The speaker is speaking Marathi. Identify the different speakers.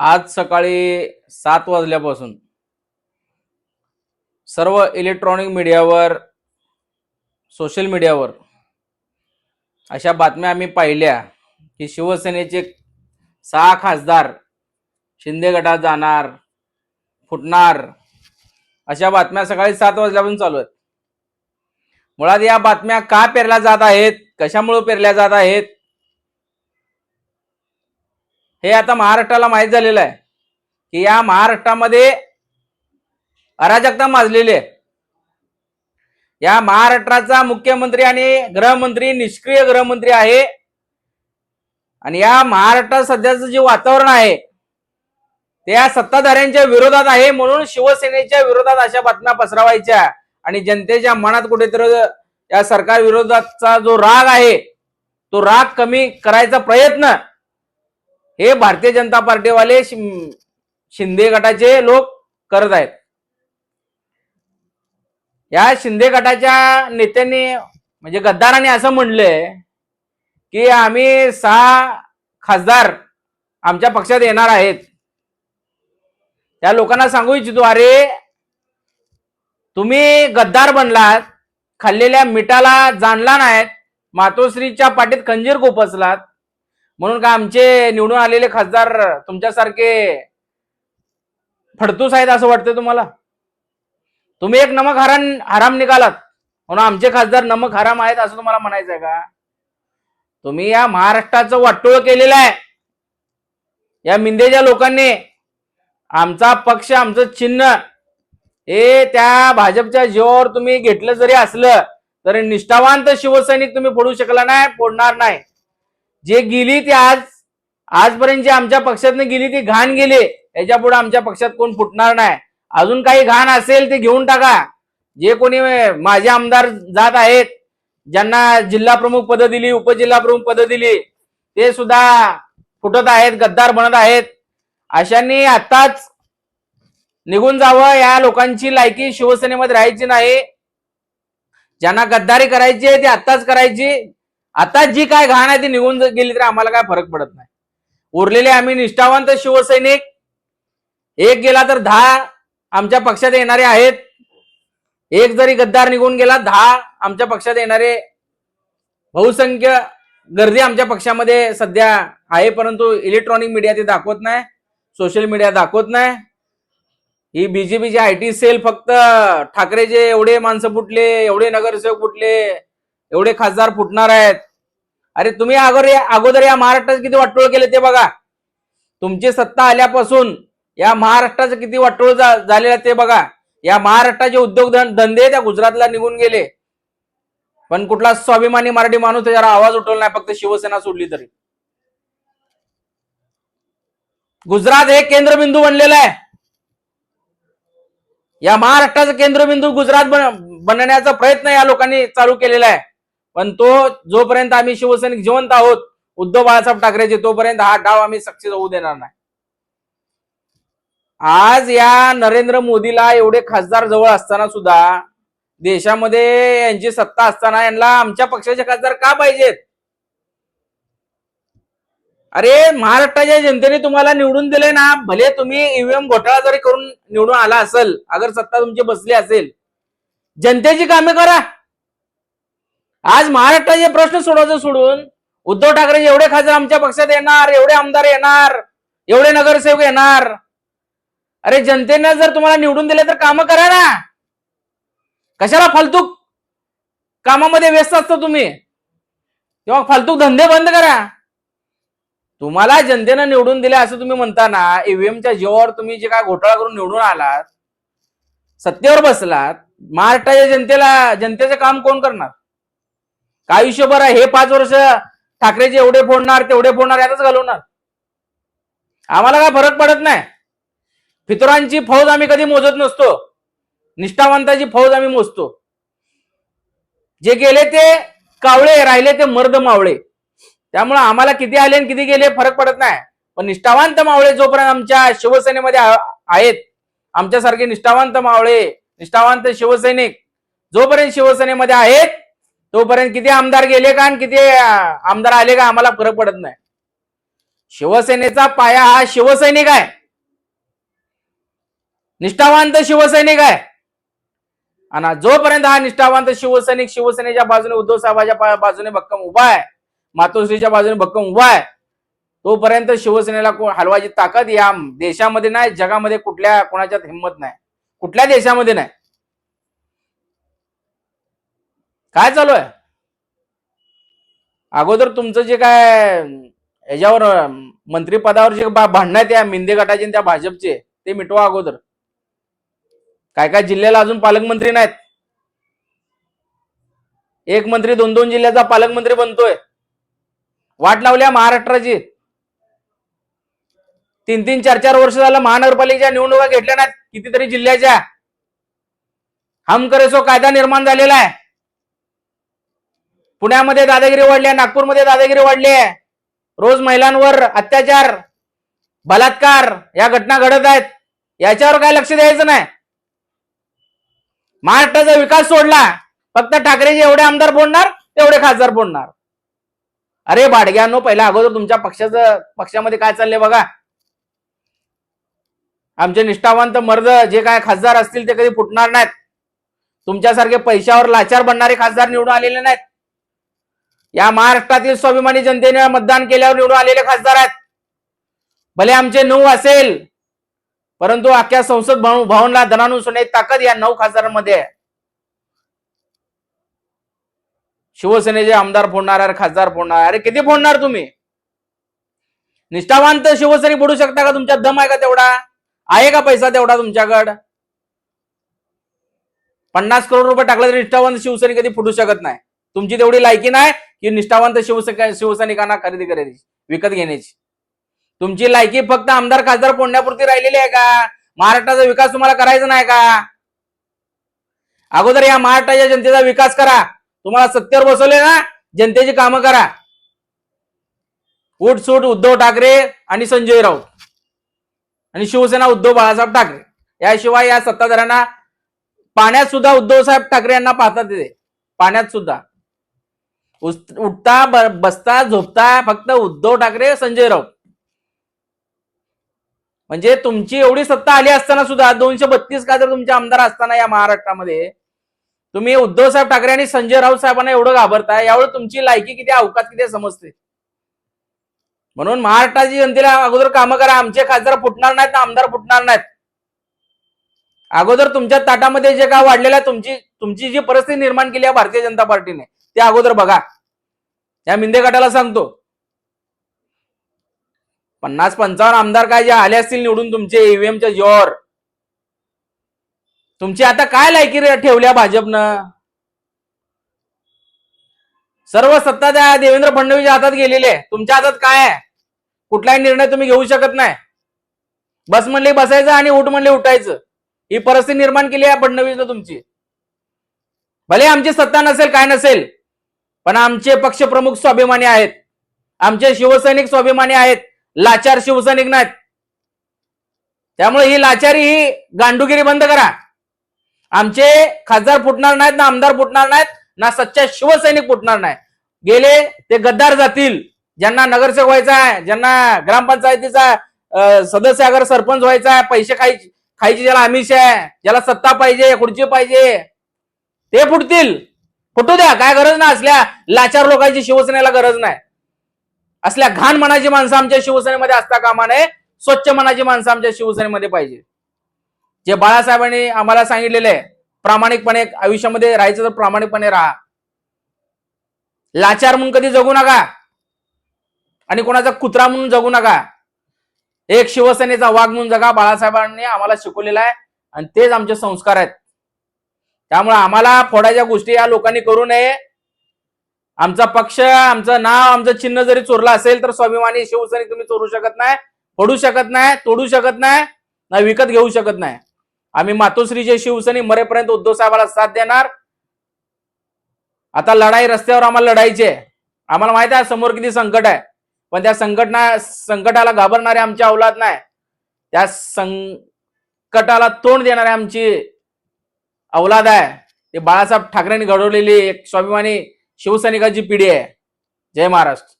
Speaker 1: आज सकाळी सात वाजल्यापासून सर्व इलेक्ट्रॉनिक मीडियावर सोशल मीडियावर अशा बातम्या आम्ही पाहिल्या की शिवसेनेचे सहा खासदार शिंदे गटात जाणार फुटणार अशा बातम्या सकाळी सात वाजल्यापासून चालू आहेत. मुळात या बातम्या का पेरल्या जात आहेत कशामुळे पेरल्या जात आहेत हे आता महाराष्ट्राला माहीत झालेलं आहे की या महाराष्ट्रामध्ये अराजकता माजलेली आहे. या महाराष्ट्राचा मुख्यमंत्री आणि गृहमंत्री निष्क्रिय गृहमंत्री आहे. आणि या महाराष्ट्रात सध्याचं जे वातावरण आहे ते या सत्ताधाऱ्यांच्या विरोधात आहे म्हणून शिवसेनेच्या विरोधात अशा बातम्या पसरवायच्या. आणि जनतेच्या मनात कुठेतरी या सरकार विरोधातचा जो राग आहे तो राग कमी करायचा प्रयत्न हे भारतीय जनता पार्टीवाले शिंदे गटाचे लोक करत आहेत. या शिंदे गटाच्या नेत्यांनी म्हणजे गद्दारांनी असं म्हणलंय की आम्ही सहा खासदार आमच्या पक्षात येणार आहेत. त्या लोकांना सांगू इच्छितो अरे तुम्ही गद्दार बनलात खाल्लेल्या मिठाला जाणला नाहीत मातोश्रीच्या पाठीत खंजीर कोपसलात म्हणून का आमचे निवडून आलेले खासदार तुमच्यासारखे फडतूस आहेत असं वाटतं तुम्हाला? तुम्ही एक नमक हराम हराम निघालात. म्हणून आमचे खासदार नमक हराम आहेत असं तुम्हाला म्हणायचं आहे का? तुम्ही या महाराष्ट्राचं वाटोळ केलेलं आहे. या मिंदेच्या लोकांनी आमचा पक्ष आमचं चिन्ह हे त्या भाजपच्या जीवावर तुम्ही घेतलं जरी असलं तरी निष्ठावांत शिवसैनिक तुम्ही फोडू शकला नाही फोडणार नाही. जे गेली ते आज आजपर्यंत जे आमच्या पक्षातनं गेली ती घाण गेली. याच्यापुढे आमच्या पक्षात कोण फुटणार नाही. अजून काही घाण असेल ते घेऊन टाका. जे कोणी माझे आमदार जात आहेत ज्यांना जिल्हा प्रमुख पदं दिली उपजिल्हा प्रमुख पदं दिली ते सुद्धा फुटत आहेत गद्दार बनत आहेत. अशांनी आताच निघून जावं या लोकांची लायकी शिवसेनेमध्ये राहायची नाही. ज्यांना गद्दारी करायची आहे ती आत्ताच करायची. आता जी काय घाण आहे ती निघून गेली तरी आम्हाला काय फरक पडत नाही. उरलेले आम्ही निष्ठावंत शिवसैनिक. एक गेला तर दहा आमच्या पक्षात येणारे आहेत. एक जरी गद्दार निघून गेला दहा आमच्या पक्षात येणारे बहुसंख्य गर्दी आमच्या पक्षामध्ये सध्या आहे परंतु इलेक्ट्रॉनिक मीडिया ते दाखवत नाही सोशल मीडिया दाखवत नाही. ही बीजेपीची आय टी सेल फक्त ठाकरेचे एवढे माणसं फुटले एवढे नगरसेवक फुटले एवढे खासदार फुटणार आहेत. अरे तुम्ही अगोदर अगोदर या महाराष्ट्रात किती वाटोळ केले ते बघा. तुमची सत्ता आल्यापासून या महाराष्ट्राचं किती वाटोळ झालेलं ते बघा. या महाराष्ट्राचे उद्योग धंदे त्या गुजरातला निघून गेले. पण कुठला स्वाभिमानी मराठी माणूस त्याच्यावर आवाज उठवला नाही फक्त शिवसेना सोडली तरी. गुजरात हे केंद्रबिंदू बनलेला आहे. या महाराष्ट्राचं केंद्रबिंदू गुजरात बन- बनण्याचा प्रयत्न या लोकांनी चालू केलेला आहे. पण तो जोपर्यंत आम्ही शिवसैनिक जिवंत आहोत उद्धव बाळासाहेब ठाकरेचे तोपर्यंत हा डाव आम्ही सक्सेस होऊ देणार नाही. आज या नरेंद्र मोदीला एवढे खासदार जवळ असताना सुद्धा देशामध्ये यांची सत्ता असताना यांना आमच्या पक्षाचे खासदार का पाहिजेत? अरे महाराष्ट्राच्या जनतेने तुम्हाला निवडून दिले ना भले तुम्ही ईव्हीएम घोटाळा जरी करून निवडून आला असेल अगर सत्ता तुमची बसली असेल जनतेची कामे करा. आज महाराष्ट्राचे प्रश्न सोडवायचं सोडून उद्धव ठाकरे एवढे खासदार आमच्या पक्षात येणार एवढे आमदार येणार एवढे नगरसेवक येणार. अरे जनतेनं जर तुम्हाला निवडून दिले तर कामं करा ना. कशाला फालतूक? कामामध्ये व्यस्त असता तुम्ही. तेव्हा फालतूक धंदे बंद करा. तुम्हाला जनतेनं निवडून दिले असं तुम्ही म्हणता ना ईव्हीएमच्या जीवावर तुम्ही जे काय घोटाळा करून निवडून आलात सत्तेवर बसलात महाराष्ट्राच्या जनतेला जनतेचं काम कोण करणार? काय आयुष्यभर आहे? हे पाच वर्ष ठाकरेचे एवढे फोडणार तेवढे फोडणार यातच घालवणार. आम्हाला काय फरक पडत नाही. फितुरांची फौज आम्ही कधी मोजत नसतो. निष्ठावंताची फौज आम्ही मोजतो. जे गेले ते कावळे राहिले ते मर्द मावळे. त्यामुळे आम्हाला किती आले आणि किती गेले फरक पडत नाही. पण निष्ठावंत मावळे जोपर्यंत आमच्या शिवसेनेमध्ये आहेत आमच्यासारखे निष्ठावंत मावळे निष्ठावंत शिवसैनिक जोपर्यंत शिवसेनेमध्ये आहेत तोपर्यंत किती आमदार गेले का आणि किती आमदार आले का आम्हाला फरक पडत नाही. शिवसेनेचा पाया हा शिवसैनिक आहे. निष्ठावंत शिवसैनिक आहे. आणि जोपर्यंत हा निष्ठावंत शिवसैनिक शिवसेनेच्या बाजूने उद्धव साहेबाच्या बाजूने भक्कम उभा आहे मातोश्रीच्या बाजूने भक्कम उभा आहे तोपर्यंत शिवसेनेला को- हलवायची ताकद या देशामध्ये नाही जगामध्ये कुठल्या कोणाच्यात हिंमत नाही. कुठल्या देशामध्ये नाही. काय चालू आहे? अगोदर तुमचं जे काय याच्यावर मंत्रीपदावर मंत्रिपदावर जे भांडणं त्या मिंदे गटाचे त्या भाजपचे ते मिटवा अगोदर. काय काय जिल्ह्याला अजून पालकमंत्री नाहीत? एक मंत्री दोन दोन जिल्ह्याचा पालकमंत्री बनतोय. वाट लावल्या महाराष्ट्राची. तीन तीन चार चार वर्ष झालं महानगरपालिकेच्या निवडणुका घेतल्या नाहीत कितीतरी जिल्ह्याच्या. हम सो कायदा निर्माण झालेला आहे. पुण्यामध्ये दादागिरी वाढली आहे नागपूरमध्ये दादागिरी वाढली आहे. रोज महिलांवर अत्याचार बलात्कार या घटना घडत आहेत. याच्यावर काय लक्ष द्यायचं नाही. महाराष्ट्राचा विकास सोडला फक्त ठाकरेजी एवढे आमदार बोलणार तेवढे खासदार बोलणार. अरे भाडग्यानो पहिला अगोदर तुमच्या पक्षाचं पक्षामध्ये काय चाललंय बघा. आमचे निष्ठावंत मर्द जे काय खासदार असतील ते कधी फुटणार नाहीत. तुमच्यासारखे पैशावर लाचार बनणारे खासदार निवडून आलेले नाहीत. या महाराष्ट्रातील स्वाभिमानी जनतेने मतदान केल्यावर निवडून आलेले खासदार आहेत. भले आमचे नऊ असेल परंतु अख्ख्या संसद भवनला धनानून सोडण्याची ताकद या नऊ खासदारांमध्ये आहे. शिवसेनेचे आमदार फोडणार अरे खासदार फोडणार अरे किती फोडणार तुम्ही? निष्ठावांत शिवसैनिक फोडू शकता का? तुमच्या दम आहे का तेवढा? आहे का पैसा तेवढा तुमच्याकडं? पन्नास करोड रुपये टाकला तरी निष्ठावंत शिवसैनिक कधी फुटू शकत नाही. तुमची तेवढी लायकी नाही की निष्ठावंत शिवसैनिक शिवसैनिकांना खरेदी करायची विकत घेण्याची. तुमची लायकी फक्त आमदार खासदार फोडण्यापुरती राहिलेली आहे का? महाराष्ट्राचा विकास तुम्हाला करायचा नाही का? अगोदर या महाराष्ट्राच्या जनतेचा विकास करा. तुम्हाला सत्तेवर बसवले ना? जनतेची कामं करा. उठ सूट उद्धव ठाकरे आणि संजय राऊत आणि शिवसेना उद्धव बाळासाहेब ठाकरे. याशिवाय या सत्ताधाऱ्यांना पाण्यात सुद्धा उद्धव साहेब ठाकरे यांना पाहतात तिथे पाण्यात सुद्धा. उठता बसता झोपता फक्त उद्धव ठाकरे संजय राऊत. म्हणजे तुमची एवढी सत्ता आली असताना सुद्धा दोनशे बत्तीस का जर तुमचे आमदार असताना या महाराष्ट्रामध्ये तुम्ही उद्धव साहेब ठाकरे आणि संजय राऊत साहेबांना एवढं घाबरताय यावेळी तुमची लायकी किती अवकात किती समजते. म्हणून महाराष्ट्राची जनतेला अगोदर कामं करा आमचे खासदार फुटणार नाहीत ना आमदार फुटणार नाहीत. अगोदर तुमच्या ताटामध्ये जे काय वाढलेलं आहे तुमची तुमची जी परिस्थिती निर्माण केली आहे भारतीय जनता पार्टीने ते अगोदर बघा. या मिंदे गटाला सांगतो. पन्नास पंचावन्न आमदार काय जे आले असतील निवडून तुमचे ईव्हीएमच्या जोर. तुमची आता काय लायकी ठेवल्या भाजपनं? सर्व सत्ता त्या देवेंद्र फडणवीस हातात गेलेली आहे. तुमच्या हातात काय आहे? कुठलाही निर्णय तुम्ही घेऊ शकत नाही. बस म्हणले बसायचं आणि उठ म्हणले उठायचं. ही परिस्थिती निर्माण केली आहे फडणवीसनं तुमची. भले आमची सत्ता नसेल काय नसेल पण आमचे पक्षप्रमुख स्वाभिमानी आहेत. आमचे शिवसैनिक स्वाभिमानी आहेत. लाचार शिवसैनिक नाहीत. त्यामुळे ही लाचारी ही गांडुगिरी बंद करा. आमचे खासदार फुटणार नाहीत ना आमदार फुटणार नाहीत ना सच्चा शिवसैनिक फुटणार नाही. गेले ते गद्दार जातील. ज्यांना नगरसेवक व्हायचा आहे ज्यांना ग्रामपंचायतीचा सदस्य अगर सरपंच व्हायचा आहे पैसे खायचे खायची ज्याला आमिष आहे ज्याला सत्ता पाहिजे खुर्ची पाहिजे ते फुटतील. फुटू द्या काय गरज नाही असल्या. लाचार लोकांची शिवसेनेला गरज नाही. असल्या घाण मनाची माणसं आमच्या शिवसेनेमध्ये असता कामा नये. स्वच्छ मनाची माणसं आमच्या शिवसेनेमध्ये पाहिजे. जे बाळासाहेबांनी आम्हाला सांगितलेले आहे प्रामाणिकपणे आयुष्यामध्ये राहायचं तर प्रामाणिकपणे राहा. लाचार म्हणून कधी जगू नका. आणि कोणाचा कुत्रा म्हणून जगू नका. एक शिवसेनेचा वाघ म्हणून जगा बाळासाहेबांनी आम्हाला शिकवलेला आहे. आणि तेच आमचे संस्कार आहेत. त्यामुळे आम्हाला फोडायच्या गोष्टी या लोकांनी करू नये. आमचा पक्ष आमचं नाव आमचं चिन्ह जरी चोरलं असेल तर स्वाभिमानी शिवसैनिक तुम्ही चोरू शकत नाही फोडू शकत नाही तोडू शकत नाही ना विकत घेऊ शकत नाही. आम्ही मातोश्रीचे शिवसैनिक मरेपर्यंत उद्धव साहेबाला साथ देणार. आता लढाई रस्त्यावर आम्हाला लढायची आहे. आम्हाला माहीत आहे समोर किती संकट आहे. पण त्या संकटना संकटाला घाबरणारे आमच्या अवलाद नाही. त्या संकटाला तोंड देणारे आमची अवलाद आहे. ते बाळासाहेब ठाकरेंनी घडवलेली एक स्वाभिमानी शिवसैनिकाची पिढी आहे. जय महाराष्ट्र.